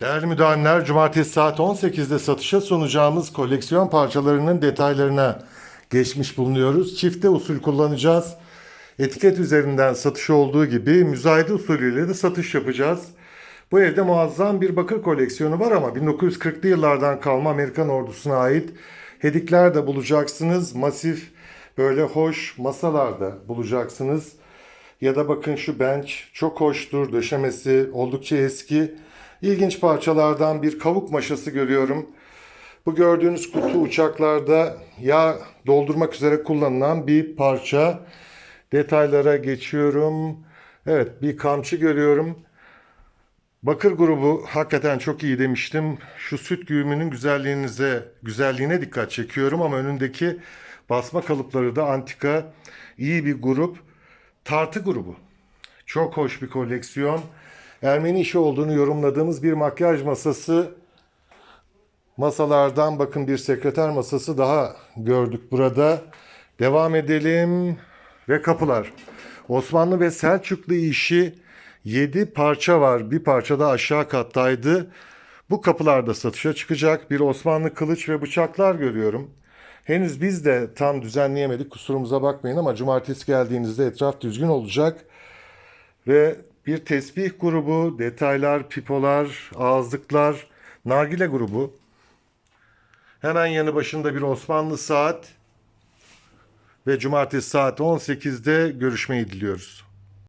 Değerli müdavimler, cumartesi saat 18'de satışa sunacağımız koleksiyon parçalarının detaylarına geçmiş bulunuyoruz. Çifte usul kullanacağız. Etiket üzerinden satış olduğu gibi müzayede usulüyle de satış yapacağız. Bu evde muazzam bir bakır koleksiyonu var ama 1940'lı yıllardan kalma Amerikan ordusuna ait hedikler de bulacaksınız. Masif böyle hoş masalar da bulacaksınız. Ya da bakın şu bench çok hoştur. Döşemesi oldukça eski. İlginç parçalardan bir kavuk maşası görüyorum. Bu gördüğünüz kutu uçaklarda yağ doldurmak üzere kullanılan bir parça. Detaylara geçiyorum. Evet bir kamçı görüyorum. Bakır grubu hakikaten çok iyi demiştim. Şu süt güğümünün güzelliğinize, güzelliğine dikkat çekiyorum ama önündeki basma kalıpları da antika iyi bir grup. Tartı grubu. Çok hoş bir koleksiyon. Ermeni işi olduğunu yorumladığımız bir makyaj masası. Masalardan bakın bir sekreter masası daha gördük burada. Devam edelim. Ve kapılar. Osmanlı ve Selçuklu işi 7 parça var. Bir parça da aşağı kattaydı. Bu kapılarda satışa çıkacak. Bir Osmanlı kılıç ve bıçaklar görüyorum. Henüz biz de tam düzenleyemedik. Kusurumuza bakmayın ama cumartesi geldiğinizde etraf düzgün olacak. Ve bir tesbih grubu, detaylar, pipolar, ağızlıklar, nargile grubu. Hemen yanı başında bir Osmanlı saat ve cumartesi saat 18'de görüşmeyi diliyoruz.